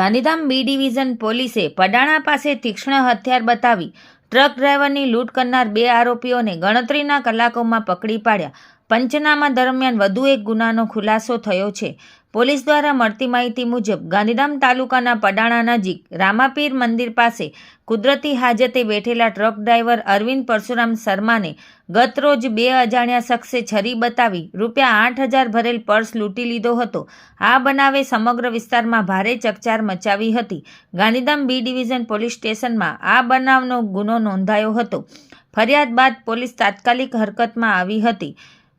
Gandhidham B division પોલીસે પડાણા પાસે તીક્ષ્ણ હથિયાર બતાવી ટ્રક ડ્રાઈવરની લૂંટ કરનાર બે આરોપીઓને ગણતરીના કલાકોમાં પકડી પાડ્યા. પંચનામા દરમિયાન વધુ એક ગુનાનો ખુલાસો થયો છે. પોલીસ દ્વારા મળતી માહિતી મુજબ ગાંધીધામ તાલુકાના પડાણા નજીક રામાપીર મંદિર પાસે કુદરતી હાજતે બેઠેલા ટ્રક ડ્રાઈવર અરવિંદ પરશુરામ શર્માને ગત રોજ બે અજાણ્યા શખ્સે છરી બતાવી રૂપિયા આઠ હજાર ભરેલ પર્સ લૂંટી લીધો હતો. આ બનાવે સમગ્ર વિસ્તારમાં ભારે ચકચાર મચાવી હતી. ગાંધીધામ બી ડિવિઝન પોલીસ સ્ટેશનમાં આ બનાવનો ગુનો નોંધાયો હતો. ફરિયાદ બાદ પોલીસ તાત્કાલિક હરકતમાં આવી હતી.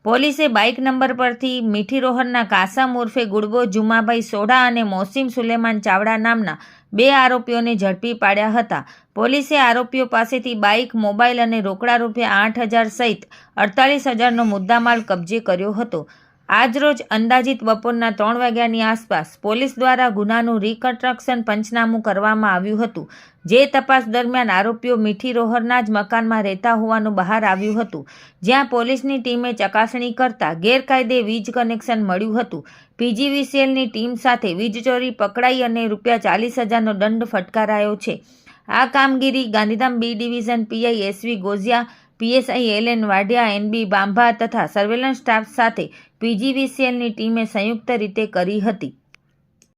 પોલીસે બાઇક નંબર પરથી મીઠી રોહનના કાસમ ઉર્ફે ગુડબો જુમાભાઈ સોઢા અને મોસીમ સુલેમાન ચાવડા નામના બે આરોપીઓને ઝડપી પાડ્યા હતા. પોલીસે આરોપીઓ પાસેથી બાઇક મોબાઈલ અને રોકડા રૂપિયા આઠ હજાર સહિત અડતાલીસ હજારનો મુદ્દામાલ કબજે કર્યો હતો. આજરોજ અંદાજિત બપોરના ત્રણ વાગ્યાની આસપાસ પોલીસ દ્વારા ગુનાનું રિકન્સ્ટ્રક્શન પંચનામું કરવામાં આવ્યું હતું. જે તપાસ દરમિયાન આરોપીઓ મીઠી રોહરના જ મકાનમાં રહેતા હોવાનું બહાર આવ્યું હતું. જ્યાં પોલીસની ટીમે ચકાસણી કરતા ગેરકાયદે વીજ કનેક્શન મળ્યું હતું. પીજીવીસીએલની ટીમ સાથે વીજચોરી પકડાઈ અને રૂપિયા ચાલીસ હજારનો દંડ ફટકારાયો છે. આ કામગીરી Gandhidham B division PI S V Gojiya PSI L N Vadhiya, N B Bambha તથા સર્વેલન્સ સ્ટાફ સાથે પીજીવીસીએલની ટીમે સંયુક્ત રીતે કરી હતી.